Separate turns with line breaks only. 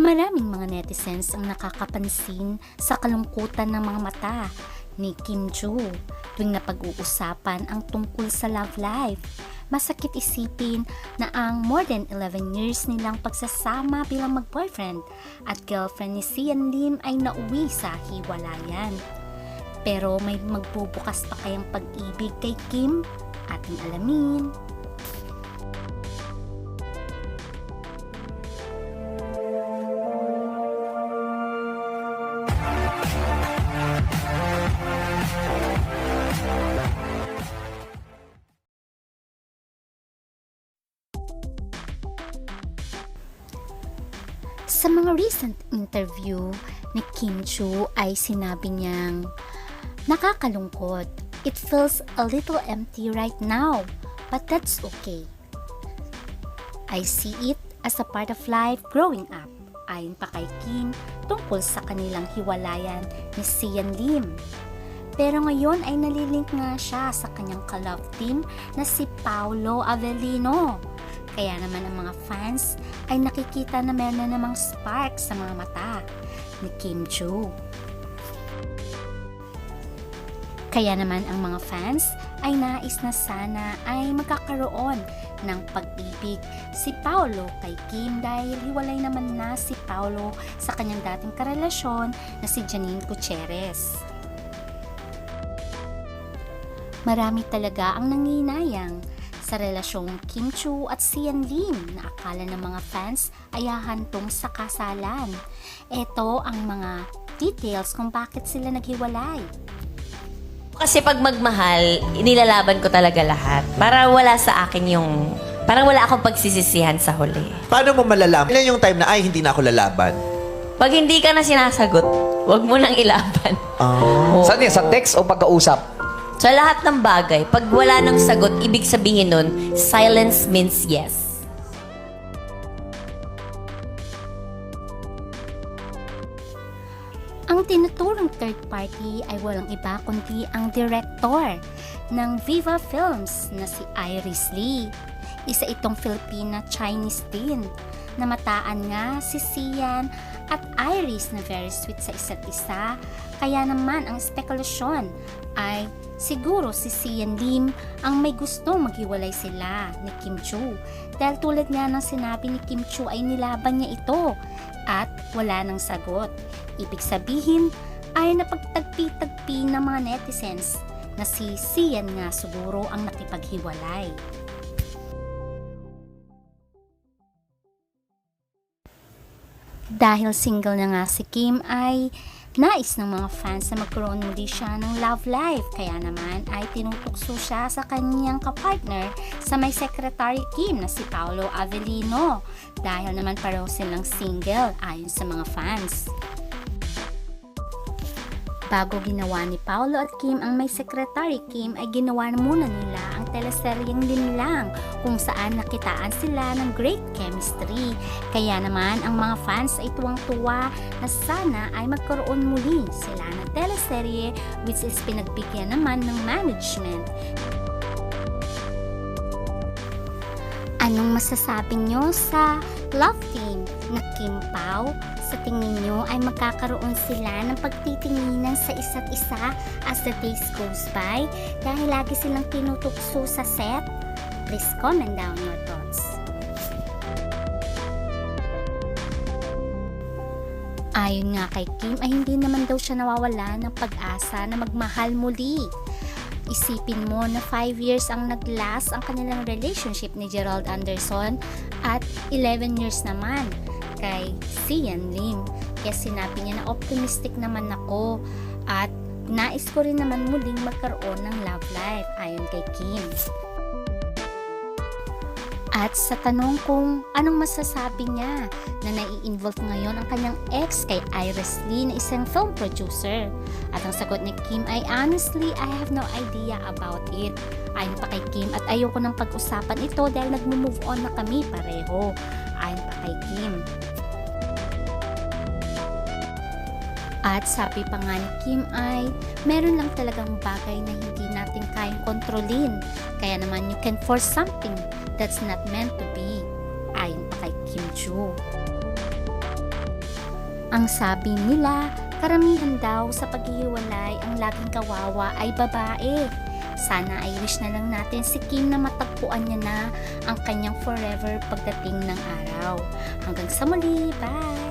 Maraming mga netizens ang nakakapansin sa kalungkutan ng mga mata ni Kim Joo tuwing napag-uusapan ang tungkol sa love life. Masakit isipin na ang more than 11 years nilang pagsasama bilang mag-boyfriend at girlfriend ni Sian Lim ay nauwi sa hiwalayan. Pero may magbubukas pa kayang pag-ibig kay Kim? Ating alamin. Sa mga recent interview ni Kim Chu ay sinabi niyang nakakalungkot. It feels a little empty right now, but that's okay. I see it as a part of life growing up. Ayon pa kay Kim tungkol sa kanilang hiwalayan ni Sian Lim. Pero ngayon ay nalilink nga siya sa kanyang ka-love team na si Paolo Avellino. Kaya naman ang mga fans ay nakikita na meron na namang spark sa mga mata ni Kim Joo. Kaya naman ang mga fans ay nais na sana ay magkakaroon ng pag-ibig si Paolo kay Kim dahil hiwalay naman na si Paolo sa kanyang dating karelasyon na si Janine Gutierrez. Marami talaga ang nanginayang sa relasyong Kim Chu at Sian Lim na akala ng mga fans ay hahantong sa kasalan. Ito ang mga details kung bakit sila naghiwalay.
Kasi pag magmahal, inilalaban ko talaga lahat. Para wala sa akin yung... Parang wala akong pagsisisihan sa huli.
Paano mo malalaman? Ilan yung time na, ay, hindi na ako lalaban?
Pag hindi ka na sinasagot, wag mo nang ilaban.
Oh.
Saan yan? Sa text o pagkausap?
Sa lahat ng bagay, pag wala nang sagot, ibig sabihin nun, silence means yes.
Ang tinuturong third party ay walang iba kundi ang director ng Viva Films na si Iris Lee. Isa itong Filipina-Chinese din. Namataan nga si Sian at Iris na very sweet sa isa't isa. Kaya naman ang spekulasyon ay siguro si Sian Lim ang may gustong maghiwalay sila ni Kim Chu. Dahil tulad nga ng sinabi ni Kim Chu ay nilaban niya ito at wala nang sagot. Ibig sabihin ay napagtagpi-tagpi ng mga netizens na si Sian nga siguro ang nakipaghiwalay. Dahil single na nga si Kim ay nais ng mga fans na magkaroon muli siya ng love life. Kaya naman ay tinutukso siya sa kanyang kapartner sa may secretary Kim na si Paolo Avellino. Dahil naman pareho silang single ayon sa mga fans. Bago ginawa ni Paolo at Kim ang may secretary Kim ay ginawa na muna nila ang teleseryeng Linlang kung saan nakitaan sila ng great chemistry. Kaya naman ang mga fans ay tuwang-tuwa na sana ay magkaroon muli sila ng teleserye which is pinagbigyan naman ng management. Anong masasabi nyo sa love team na Kim Pao? Sa tingin nyo ay magkakaroon sila ng pagtitinginan sa isa't isa as the days goes by dahil lagi silang tinutukso sa set? Please comment down your thoughts. Ayon nga kay Kim ay hindi naman daw siya nawawala ng pag-asa na magmahal muli. Isipin mo na 5 years ang naglast ang kanilang relationship ni Gerald Anderson at 11 years naman kay Sian Lim. Kaya sinabi niya na optimistic naman ako at nais ko rin naman muling magkaroon ng love life ayon kay Kim. At sa tanong kung anong masasabi niya na nai-involve ngayon ang kanyang ex kay Iris Lee na isang film producer. At ang sagot ni Kim ay honestly, I have no idea about it. Ayon pa kay Kim at ayoko nang pag-usapan ito dahil nag-move on na kami pareho. Ayon pa kay Kim. At sabi pa nga ni Kim ay meron lang talagang bagay na hindi natin kayang kontrolin. Kaya naman you can force something that's not meant to be. Ayon pa kay Kim Joo. Ang sabi nila, karamihan daw sa paghihiwalay ang laging kawawa ay babae. Sana ay wish na lang natin si Kim na matagpuan niya na ang kanyang forever pagdating ng araw. Hanggang sa muli, bye!